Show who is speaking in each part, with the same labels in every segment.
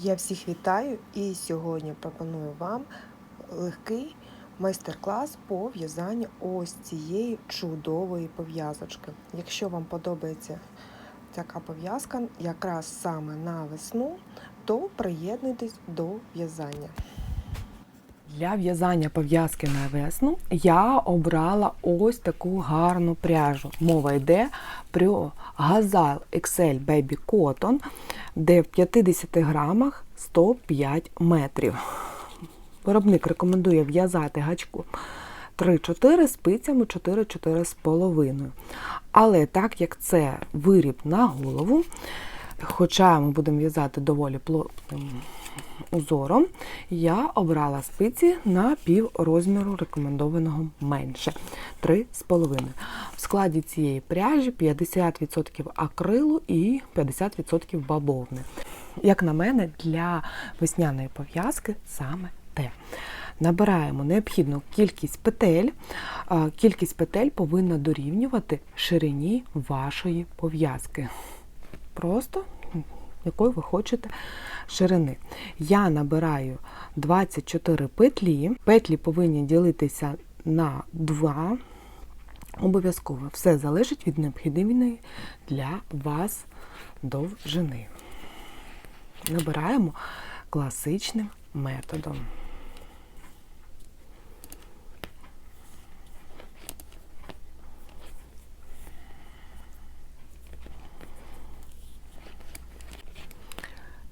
Speaker 1: Я всіх вітаю і сьогодні пропоную вам легкий майстер-клас по в'язанню ось цієї чудової пов'язочки. Якщо вам подобається така пов'язка якраз саме на весну, то приєднуйтесь до в'язання.
Speaker 2: Для в'язання пов'язки на весну я обрала ось таку гарну пряжу. Мова йде про Gazal XL Baby Cotton, де в 50 грамах 105 метрів. Виробник рекомендує в'язати гачку 3-4 спицями 4-4,5. Але так як це виріб на голову, хоча ми будемо в'язати доволі плотним узором, я обрала спиці на пів розміру рекомендованого менше 3,5. В складі цієї пряжі 50% акрилу і 50% бавовни. Як на мене, для весняної пов'язки саме те. Набираємо необхідну кількість петель. Кількість петель повинна дорівнювати ширині вашої пов'язки. Просто якої ви хочете ширини. Я набираю 24 петлі. Петлі повинні ділитися на 2. Обов'язково все залежить від необхідної для вас довжини. Набираємо класичним методом.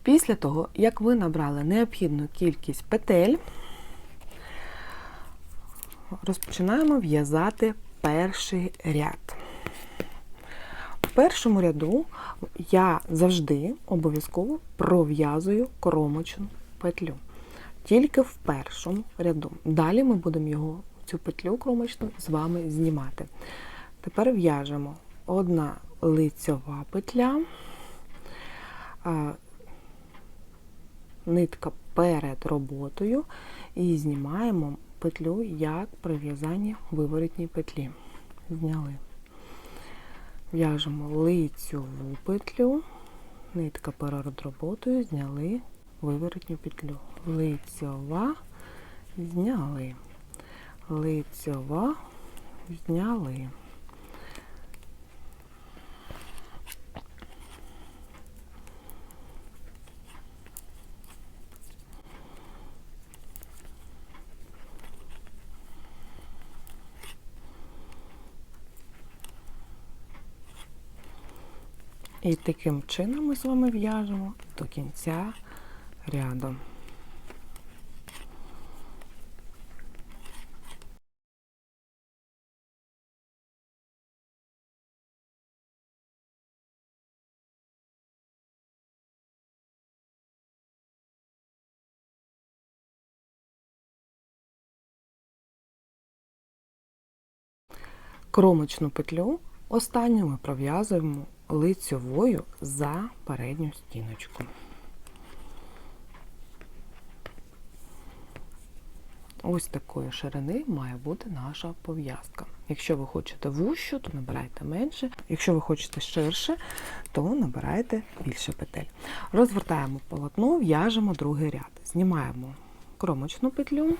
Speaker 2: Після того, як ви набрали необхідну кількість петель, розпочинаємо в'язати перший ряд. В першому ряду я завжди обов'язково пров'язую кромочну петлю. Тільки в першому ряду. Далі ми будемо його, цю петлю кромочну з вами знімати. Тепер в'яжемо одна лицьова петля, нитка перед роботою і знімаємо петлю як при в'язанні виворотній петлі. Зняли. В'яжемо лицьову петлю, нитка перед роботою, зняли виворотню петлю. Лицьова, зняли. Лицьова, зняли. І таким чином ми з вами в'яжемо до кінця ряду. Кромочну петлю останню ми пров'язуємо лицьовою за передню стіночку. Ось такої ширини має бути наша пов'язка. Якщо ви хочете вущу, то набирайте менше. Якщо ви хочете ширше, то набирайте більше петель. Розвертаємо полотно, в'яжемо другий ряд. Знімаємо кромочну петлю,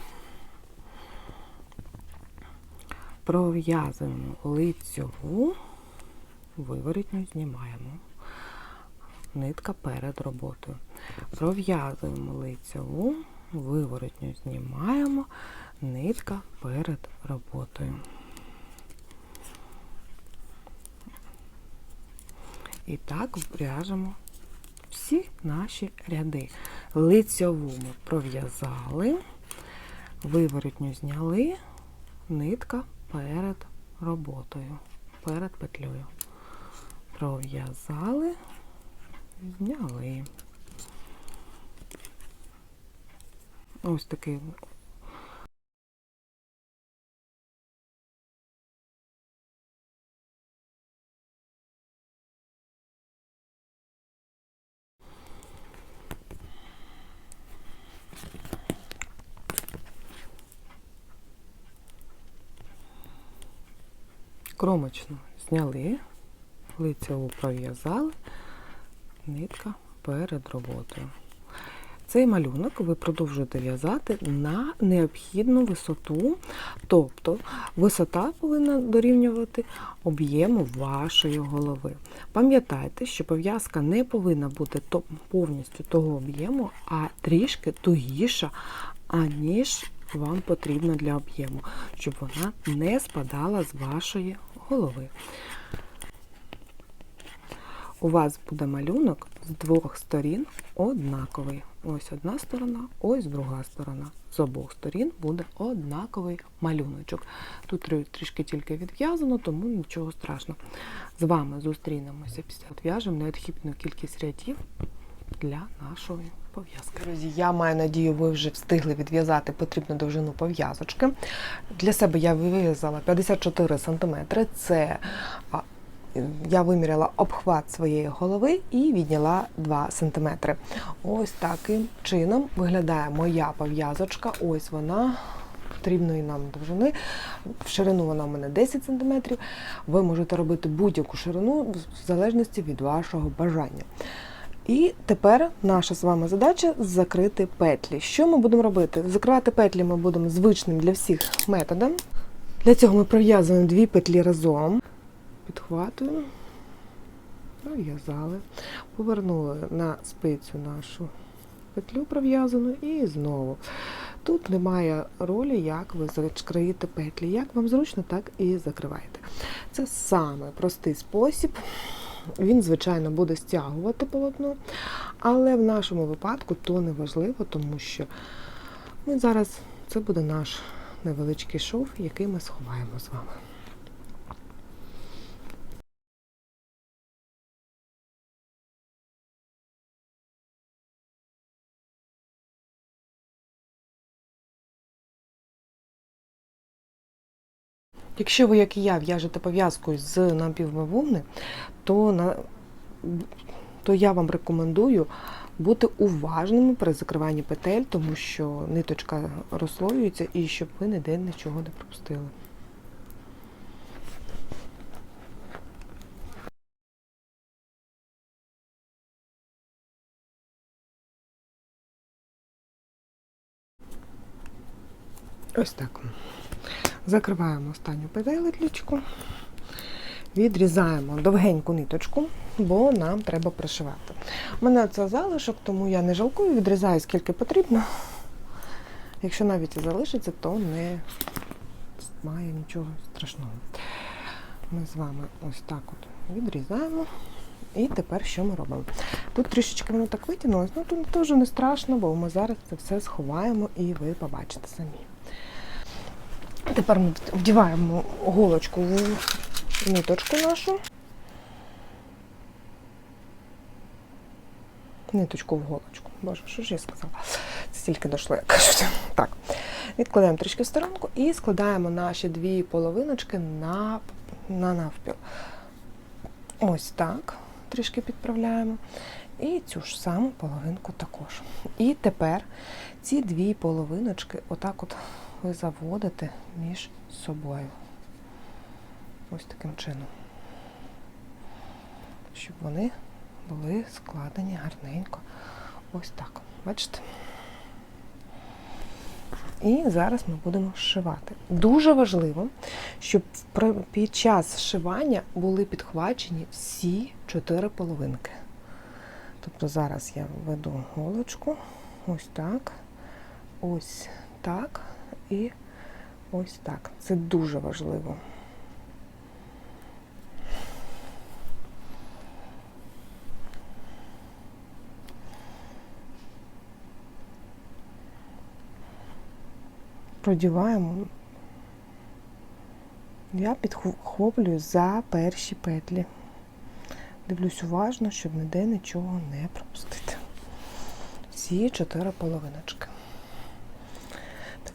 Speaker 2: пров'язуємо лицьову, виворітню знімаємо. Нитка перед роботою. Пров'язуємо лицьову, виворотню знімаємо, нитка перед роботою. І так вряжемо всі наші ряди. Лицьову ми пров'язали, виворотню зняли, нитка перед роботою, перед петлею. Пров'язали, зняли. Ось такий кромочну зняли, лицеву пров'язали, нитка перед роботою. Цей малюнок ви продовжуєте в'язати на необхідну висоту, тобто висота повинна дорівнювати об'єму вашої голови. Пам'ятайте, що пов'язка не повинна бути повністю того об'єму, а трішки тугіша, аніж вам потрібно для об'єму, щоб вона не спадала з вашої голови. У вас буде малюнок з двох сторін однаковий. Ось одна сторона, ось друга сторона. З обох сторін буде однаковий малюночок. Тут трішки тільки відв'язано, тому нічого страшного. З вами зустрінемося після в'яжемо необхідну кількість рядів для нашої пов'язки.
Speaker 1: Друзі, я маю надію, ви вже встигли відв'язати потрібну довжину пов'язочки. Для себе я вив'язала 54 см. Це я виміряла обхват своєї голови і відняла 2 см. Ось таким чином виглядає моя пов'язочка. Ось вона. Потрібної нам довжини. В ширину вона у мене 10 см. Ви можете робити будь-яку ширину в залежності від вашого бажання. І тепер наша з вами задача закрити петлі. Що ми будемо робити? Закривати петлі ми будемо звичним для всіх методом. Для цього ми пров'язуємо дві петлі разом. Підхватуємо, пров'язали, повернули на спицю нашу петлю пров'язану і знову. Тут немає ролі, як ви закриєте петлі. Як вам зручно, так і закриваєте. Це саме простий спосіб. Він, звичайно, буде стягувати полотно, але в нашому випадку то не важливо, тому що ми зараз це буде наш невеличкий шов, який ми сховаємо з вами. Якщо ви, як і я, в'яжете пов'язку з напівбавовни, то, на, то я вам рекомендую бути уважними при закриванні петель, тому що ниточка розслоюється і щоб ви ніде нічого не пропустили. Ось так. Закриваємо останню петелечку, відрізаємо довгеньку ниточку, бо нам треба пришивати. У мене це залишок, тому я не жалкую, відрізаю скільки потрібно. Якщо навіть і залишиться, то не має нічого страшного. Ми з вами ось так от відрізаємо. І тепер що ми робимо? Тут трішечки воно так витягнулося, ну тут теж не страшно, бо ми зараз це все сховаємо і ви побачите самі. Тепер ми вдіваємо голочку в ниточку нашу. Ниточку в голочку. Боже, що ж я сказала? Це тільки дійшло, як кажуть. Так. Відкладаємо трішки в сторонку і складаємо наші дві половиночки на, на навпіл. Ось так. Трішки підправляємо. І цю ж саму половинку також. І тепер ці дві половиночки отак от ви заводите між собою. Ось таким чином. Щоб вони були складені гарненько. Ось так. Бачите? І зараз ми будемо зшивати. Дуже важливо, щоб під час зшивання були підхвачені всі чотири половинки. Тобто зараз я веду голочку, ось так, ось так і ось так. Це дуже важливо. Продіваємо. Я підхоплюю за перші петлі. Дивлюсь уважно, щоб ніде нічого не пропустити. Всі чотири половиночки.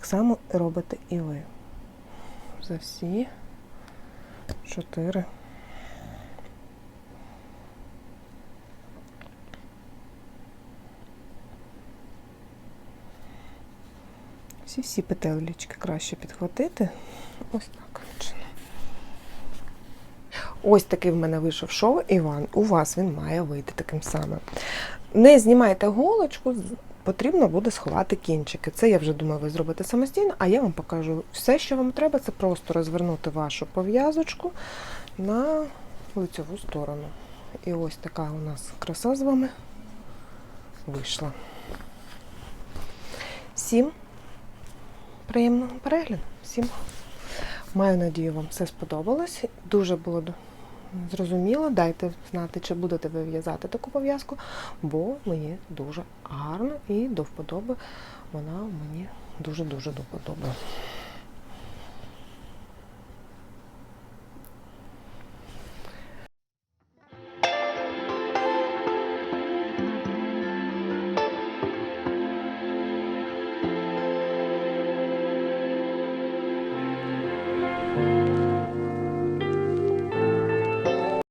Speaker 1: Так само робите і ви. За всі чотири. Всі всі петелечки краще підхватити. Ось так. Ось такий в мене вийшов шов, Іван. У вас він має вийти таким самим. Не знімайте голочку, потрібно буде сховати кінчики. Це я вже думаю, ви зробите самостійно, а я вам покажу все, що вам треба, це просто розвернути вашу пов'язочку на лицеву сторону. І ось така у нас краса з вами вийшла. Всім приємного перегляду. Всім маю надію, вам все сподобалось. Дуже було д- зрозуміло. Дайте знати, чи будете ви в'язати таку пов'язку, бо мені дуже гарно і до вподоби вона мені дуже-дуже до вподоби.